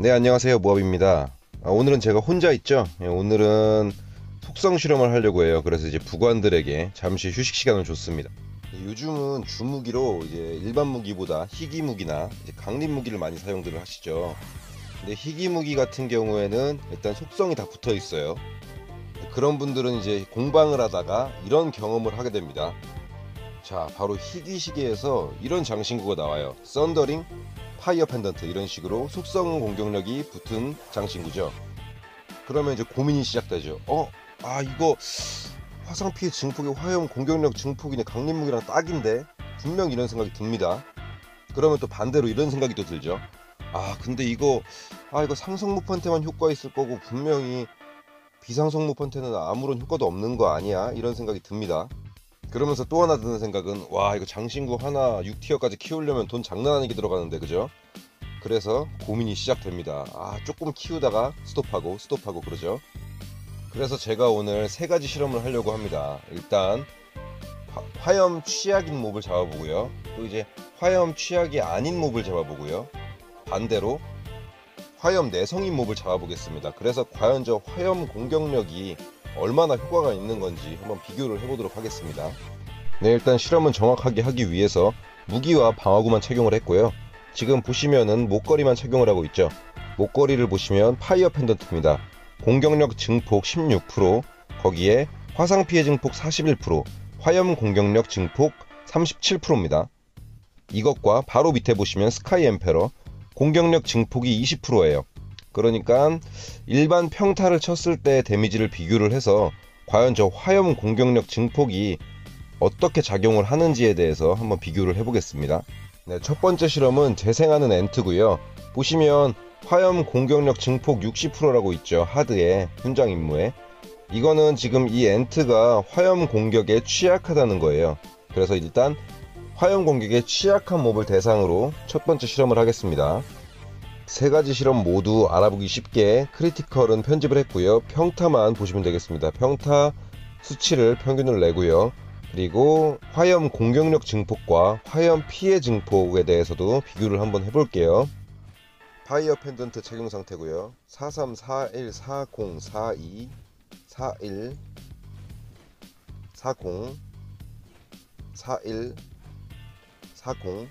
네 안녕하세요. 모압입니다. 아, 오늘은 제가 혼자 있죠? 예, 오늘은 속성 실험을 하려고 해요. 그래서 이제 부관들에게 잠시 휴식 시간을 줬습니다. 요즘은 주무기로 이제 일반 무기보다 희귀 무기나 강림 무기를 많이 사용들을 하시죠. 근데 희귀 무기 같은 경우에는 일단 속성이 다 붙어 있어요. 그런 분들은 이제 공방을 하다가 이런 경험을 하게 됩니다. 자 바로 희귀 시계에서 이런 장신구가 나와요. 썬더링 파이어 펜던트 이런 식으로 속성 공격력이 붙은 장신구죠. 그러면 이제 고민이 시작되죠. 어, 아 이거 화상 피해 증폭이 화염 공격력 증폭이네 강림무기랑 딱인데 분명 이런 생각이 듭니다. 그러면 또 반대로 이런 생각이 또 들죠. 아 근데 이거 아 이거 상성무판테만 효과 있을 거고 분명히 비상성무판테는 아무런 효과도 없는 거 아니야 이런 생각이 듭니다. 그러면서 또 하나 드는 생각은 와 이거 장신구 하나 6티어까지 키우려면 돈 장난 아니게 들어가는데 그죠? 그래서 고민이 시작됩니다. 아 조금 키우다가 스톱하고 스톱하고 그러죠. 그래서 제가 오늘 세 가지 실험을 하려고 합니다. 일단 화, 염 취약인 몹을 잡아보고요. 또 이제 화염 취약이 아닌 몹을 잡아보고요. 반대로 화염 내성인 몹을 잡아보겠습니다. 그래서 과연 저 화염 공격력이 얼마나 효과가 있는 건지 한번 비교를 해보도록 하겠습니다. 네, 일단 실험은 정확하게 하기 위해서 무기와 방어구만 착용을 했고요. 지금 보시면은 목걸이만 착용을 하고 있죠. 목걸이를 보시면 파이어 펜던트입니다. 공격력 증폭 16%, 거기에 화상 피해 증폭 41%, 화염 공격력 증폭 37%입니다. 이것과 바로 밑에 보시면 스카이 엠페러 공격력 증폭이 20%예요. 그러니까 일반 평타를 쳤을 때 데미지를 비교를 해서 과연 저 화염 공격력 증폭이 어떻게 작용을 하는지에 대해서 한번 비교를 해보겠습니다. 네, 첫 번째 실험은 재생하는 엔트고요. 보시면 화염 공격력 증폭 60%라고 있죠. 하드에 훈장 임무에. 이거는 지금 이 엔트가 화염 공격에 취약하다는 거예요. 그래서 일단 화염 공격에 취약한 몹을 대상으로 첫 번째 실험을 하겠습니다. 세 가지 실험 모두 알아보기 쉽게 크리티컬은 편집을 했고요. 평타만 보시면 되겠습니다. 평타 수치를 평균을 내고요. 그리고 화염 공격력 증폭과 화염 피해 증폭에 대해서도 비교를 한번 해볼게요. 파이어 펜던트 착용 상태고요. 43, 41, 40, 42, 41, 40, 41, 40,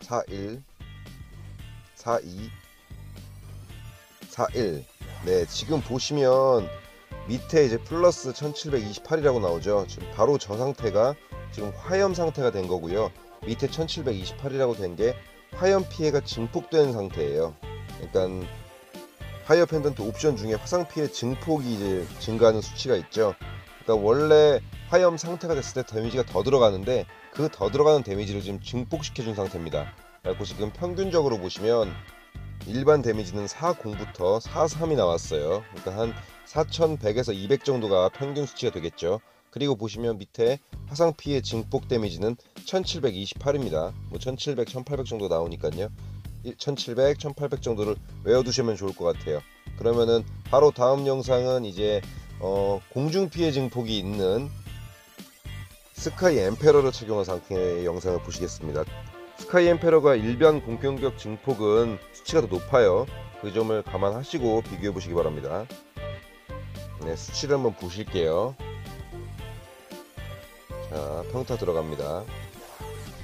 41, 42 41 네, 지금 보시면 밑에 이제 플러스 1728이라고 나오죠. 지금 바로 저 상태가 지금 화염 상태가 된 거고요. 밑에 1728이라고 된 게 화염 피해가 증폭된 상태예요. 그러니까 파이어 펜던트 옵션 중에 화상 피해 증폭이 이제 증가하는 수치가 있죠. 그러니까 원래 화염 상태가 됐을 때 데미지가 더 들어가는데 그 더 들어가는 데미지를 지금 증폭시켜 준 상태입니다. 그래고 지금 평균적으로 보시면 일반 데미지는 40부터 43이 나왔어요. 그러니까 한 4100에서 200 정도가 평균 수치가 되겠죠. 그리고 보시면 밑에 화상 피해 증폭 데미지는 1728입니다. 뭐 1700, 1800 정도 나오니까요. 1700, 1800 정도를 외워두시면 좋을 것 같아요. 그러면은 바로 다음 영상은 이제 어 공중 피해 증폭이 있는 스카이 엠페러를 착용한 상태의 영상을 보시겠습니다. 스카이 엠페러가 일변 공격력 증폭은 수치가 더 높아요. 그 점을 감안하시고 비교해 보시기 바랍니다. 네, 수치를 한번 보실게요. 자, 평타 들어갑니다.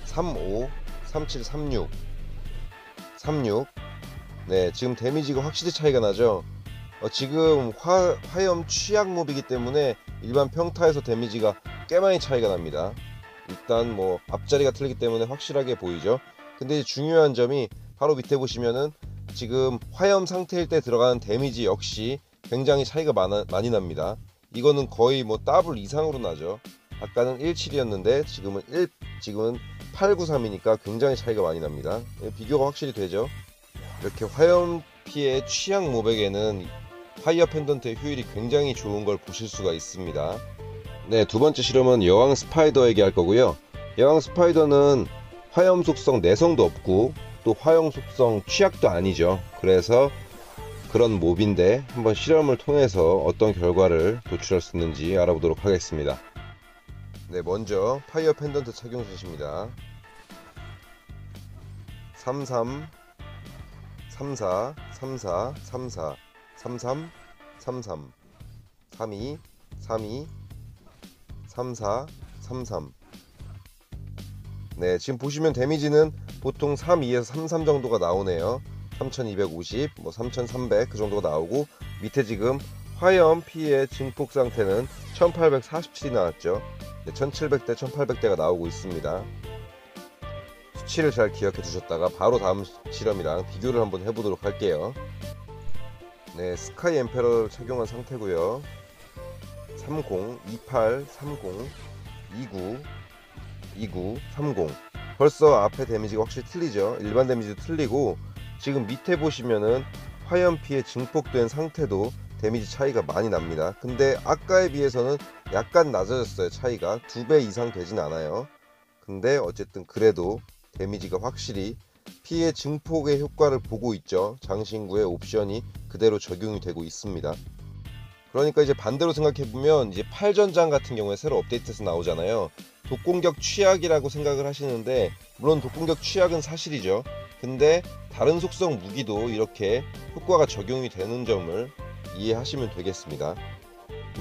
35, 37, 36, 36. 네, 지금 데미지가 확실히 차이가 나죠. 어, 지금 화, 화염 취약 몹이기 때문에 일반 평타에서 데미지가 꽤 많이 차이가 납니다. 일단 뭐 앞자리가 틀리기 때문에 확실하게 보이죠. 근데 중요한 점이 바로 밑에 보시면은 지금 화염 상태일 때 들어가는 데미지 역시 굉장히 차이가 많아, 많이 납니다. 이거는 거의 뭐 더블 이상으로 나죠. 아까는 17이었는데 지금은 1 지금은 893이니까 굉장히 차이가 많이 납니다. 예, 비교가 확실히 되죠. 이렇게 화염 피해 취약 모백에는 파이어 펜던트의 효율이 굉장히 좋은 걸 보실 수가 있습니다 네, 두 번째 실험은 여왕 스파이더에게 할 거고요. 여왕 스파이더는 화염 속성 내성도 없고 또 화염 속성 취약도 아니죠. 그래서 그런 몹인데 한번 실험을 통해서 어떤 결과를 도출할 수 있는지 알아보도록 하겠습니다. 네, 먼저 파이어 펜던트 착용 샷입니다. 33, 34 34 34 33 33 32 32 34 33 네, 지금 보시면 데미지는 보통 32에서 33 정도가 나오네요. 3250, 뭐 3300 그 정도가 나오고 밑에 지금 화염 피해 증폭 상태는 1847이 나왔죠. 네, 1700대, 1800대가 나오고 있습니다. 수치를 잘 기억해 두셨다가 바로 다음 실험이랑 비교를 한번 해보도록 할게요. 네, 스카이 엠페러를 착용한 상태고요. 30, 28, 30, 29, 29, 30 벌써 앞에 데미지가 확실히 틀리죠. 일반 데미지도 틀리고 지금 밑에 보시면은 화염 피해 증폭된 상태도 데미지 차이가 많이 납니다. 근데 아까에 비해서는 약간 낮아졌어요 차이가. 두 배 이상 되진 않아요. 근데 어쨌든 그래도 데미지가 확실히 피해 증폭의 효과를 보고 있죠. 장신구의 옵션이 그대로 적용이 되고 있습니다 그러니까 이제 반대로 생각해 보면 이제 팔전장 같은 경우에 새로 업데이트해서 나오잖아요. 독공격 취약이라고 생각을 하시는데 물론 독공격 취약은 사실이죠. 근데 다른 속성 무기도 이렇게 효과가 적용이 되는 점을 이해하시면 되겠습니다.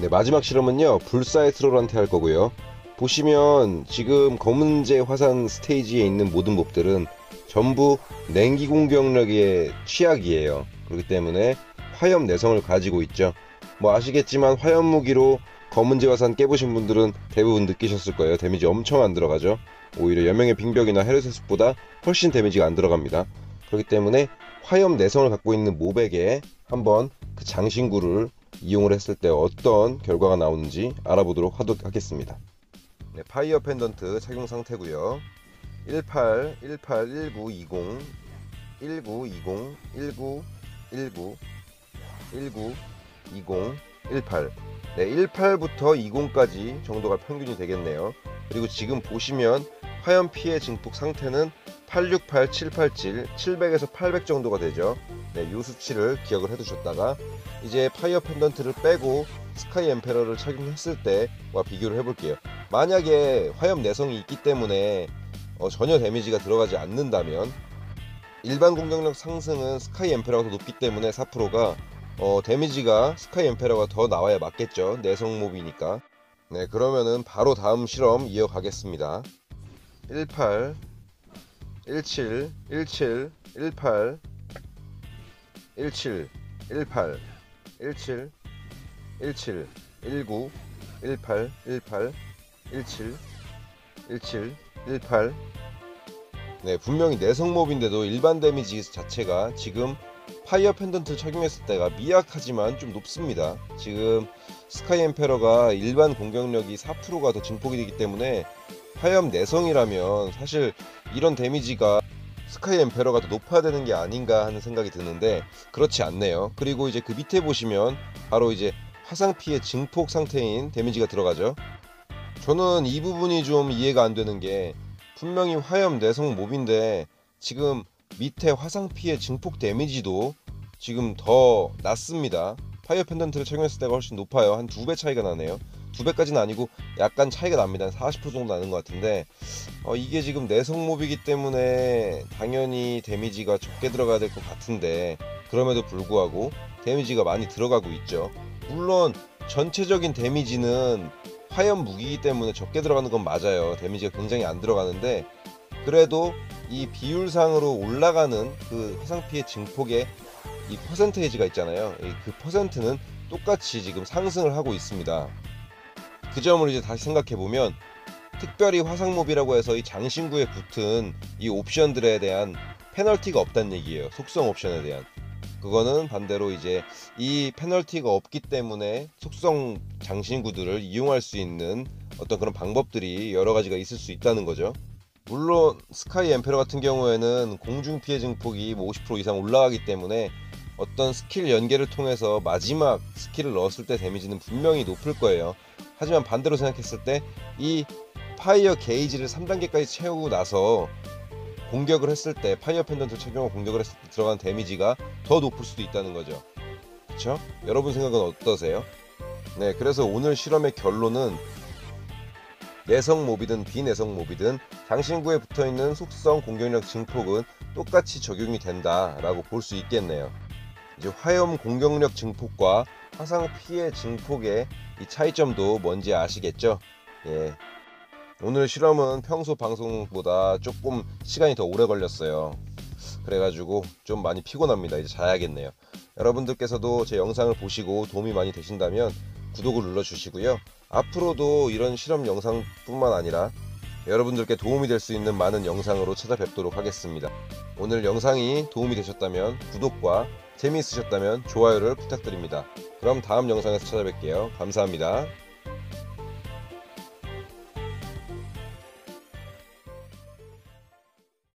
네 마지막 실험은요 불사의 트롤한테 할 거고요. 보시면 지금 검은제 화산 스테이지에 있는 모든 몹들은 전부 냉기 공격력의 취약이에요. 그렇기 때문에 화염 내성을 가지고 있죠 뭐 아시겠지만 화염 무기로 검은지 화산 깨보신 분들은 대부분 느끼셨을 거예요. 데미지 엄청 안 들어가죠. 오히려 여명의 빙벽이나 헤르세스보다 훨씬 데미지가 안 들어갑니다. 그렇기 때문에 화염 내성을 갖고 있는 모백에 한번 그 장신구를 이용을 했을 때 어떤 결과가 나오는지 알아보도록 하겠습니다. 네, 파이어 펜던트 착용 상태고요. 18, 18, 19, 20, 19, 20, 19, 19, 19, 20, 18 네, 18부터 20까지 정도가 평균이 되겠네요. 그리고 지금 보시면 화염 피해 증폭 상태는 868, 787, 700에서 800 정도가 되죠. 네, 이 수치를 기억을 해두셨다가 이제 파이어 펜던트를 빼고 스카이 엠페러를 착용했을 때와 비교를 해볼게요. 만약에 화염 내성이 있기 때문에 어, 전혀 데미지가 들어가지 않는다면 일반 공격력 상승은 스카이 엠페러가 더 높기 때문에 4%가 어, 데미지가 스카이 엠페러가 더 나와야 맞겠죠. 내성 몹이니까. 네 그러면은 바로 다음 실험 이어가겠습니다. 18 17 17 18 17 18 17 17 19 18 18 17 17 18 네, 분명히 내성몹인데도 일반 데미지 자체가 지금 파이어 펜던트 착용했을 때가 미약하지만 좀 높습니다. 지금 스카이 엠페러가 일반 공격력이 4%가 더 증폭이 되기 때문에 화염 내성이라면 사실 이런 데미지가 스카이 엠페러가 더 높아야 되는 게 아닌가 하는 생각이 드는데 그렇지 않네요. 그리고 이제 그 밑에 보시면 바로 이제 화상 피해 증폭 상태인 데미지가 들어가죠. 저는 이 부분이 좀 이해가 안 되는 게 분명히 화염 내성 몹인데 지금 밑에 화상 피해 증폭 데미지도 지금 더 낮습니다. 파이어 펜던트를 착용했을 때가 훨씬 높아요. 한 두 배 차이가 나네요. 두 배까지는 아니고 약간 차이가 납니다. 40% 정도 나는 것 같은데 어, 이게 지금 내성몹이기 때문에 당연히 데미지가 적게 들어가야 될 것 같은데 그럼에도 불구하고 데미지가 많이 들어가고 있죠. 물론 전체적인 데미지는 화염 무기이기 때문에 적게 들어가는 건 맞아요. 데미지가 굉장히 안 들어가는데 그래도 이 비율상으로 올라가는 그 화상 피해 증폭의 이 퍼센테이지가 있잖아요. 그 퍼센트는 똑같이 지금 상승을 하고 있습니다. 그 점을 이제 다시 생각해 보면 특별히 화상몹이라고 해서 이 장신구에 붙은 이 옵션들에 대한 페널티가 없다는 얘기예요. 속성 옵션에 대한. 그거는 반대로 이제 이 페널티가 없기 때문에 속성 장신구들을 이용할 수 있는 어떤 그런 방법들이 여러 가지가 있을 수 있다는 거죠. 물론 스카이 엠페러 같은 경우에는 공중 피해 증폭이 50%뭐 이상 올라가기 때문에 어떤 스킬 연계를 통해서 마지막 스킬을 넣었을 때 데미지는 분명히 높을 거예요. 하지만 반대로 생각했을 때 이 파이어 게이지를 3단계까지 채우고 나서 공격을 했을 때 파이어 펜던트 착용하고 공격을 했을 때 들어간 데미지가 더 높을 수도 있다는 거죠. 그렇죠? 여러분 생각은 어떠세요? 네, 그래서 오늘 실험의 결론은 내성 몹이든 비내성 몹이든 장신구에 붙어 있는 속성 공격력 증폭은 똑같이 적용이 된다라고 볼 수 있겠네요. 이제 화염 공격력 증폭과 화상 피해 증폭의 이 차이점도 뭔지 아시겠죠? 예. 오늘 실험은 평소 방송보다 조금 시간이 더 오래 걸렸어요. 그래가지고 좀 많이 피곤합니다. 이제 자야겠네요. 여러분들께서도 제 영상을 보시고 도움이 많이 되신다면 구독을 눌러주시고요. 앞으로도 이런 실험 영상뿐만 아니라 여러분들께 도움이 될 수 있는 많은 영상으로 찾아뵙도록 하겠습니다. 오늘 영상이 도움이 되셨다면 구독과 재미있으셨다면 좋아요를 부탁드립니다. 그럼 다음 영상에서 찾아뵐게요. 감사합니다.